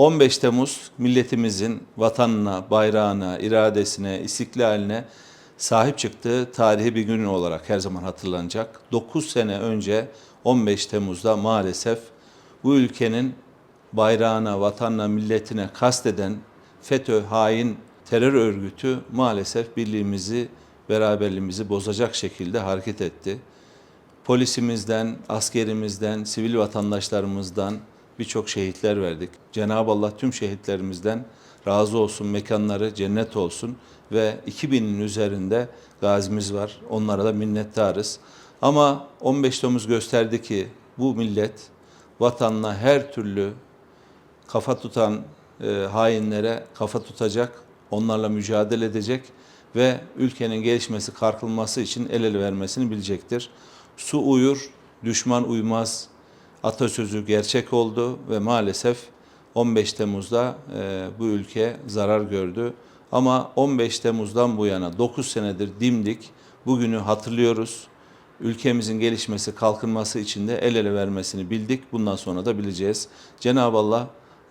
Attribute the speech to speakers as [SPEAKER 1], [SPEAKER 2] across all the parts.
[SPEAKER 1] 15 Temmuz milletimizin vatanına, bayrağına, iradesine, istiklaline sahip çıktığı tarihi bir gün olarak her zaman hatırlanacak. 9 sene önce 15 Temmuz'da maalesef bu ülkenin bayrağına, vatanına, milletine kasteden FETÖ hain terör örgütü maalesef birliğimizi, beraberliğimizi bozacak şekilde hareket etti. Polisimizden, askerimizden, sivil vatandaşlarımızdan birçok şehitler verdik. Cenab-ı Allah tüm şehitlerimizden razı olsun, mekanları cennet olsun ve 2000'in üzerinde gazimiz var. Onlara da minnettarız. Ama 15 Temmuz gösterdi ki bu millet vatanına her türlü kafa tutan e, hainlere kafa tutacak, onlarla mücadele edecek ve ülkenin gelişmesi, kalkınması için el ele vermesini bilecektir. Su uyur, düşman uymaz atasözü gerçek oldu ve maalesef 15 Temmuz'da e, bu ülke zarar gördü. Ama 15 Temmuz'dan bu yana 9 senedir dimdik bugünü hatırlıyoruz. Ülkemizin gelişmesi, kalkınması için de el ele vermesini bildik. Bundan sonra da bileceğiz. Cenab-ı Allah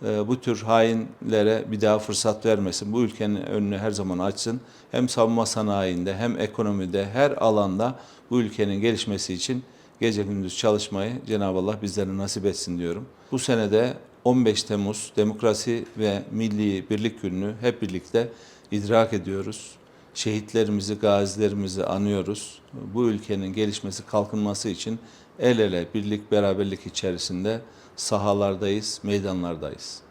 [SPEAKER 1] e, bu tür hainlere bir daha fırsat vermesin. Bu ülkenin önünü her zaman açsın. Hem savunma sanayinde hem ekonomide her alanda bu ülkenin gelişmesi için gece gündüz çalışmayı Cenab-ı Allah bizlere nasip etsin diyorum. Bu senede 15 Temmuz Demokrasi ve Milli Birlik Günü'nü hep birlikte idrak ediyoruz. Şehitlerimizi, gazilerimizi anıyoruz. Bu ülkenin gelişmesi, kalkınması için el ele, birlik, beraberlik içerisinde sahalardayız, meydanlardayız.